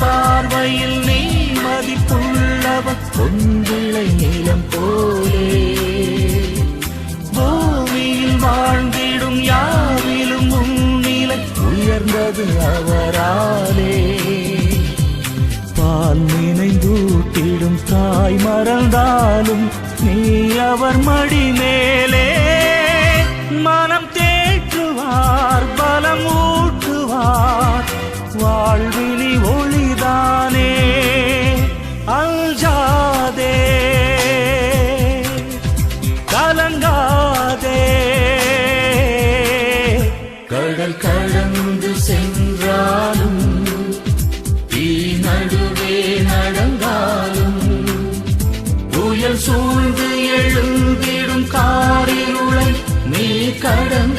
பார்வையில் நீ மதிப்புள்ளவன். பொன்விளை நீளம் போலே. பூமியில் வாழ்ந்திடும் யாவிலும் உன்னிலை உயர்ந்தது அவராலே. பால் நினைந்தூட்டிடும் தாய் மறந்தாலும் நீ அவர் மடி மேலே. மனம் தேற்றுவார் பலமூ வாழ்விலி ஒளிதானே? அஞ்சாதே கலங்காதே. கடல் கடந்து சென்றாலும் தீ நடுவே நடந்தாலும் புயல் சூழ்ந்து எழுந்திடும் காரிருளை நீ கடந்து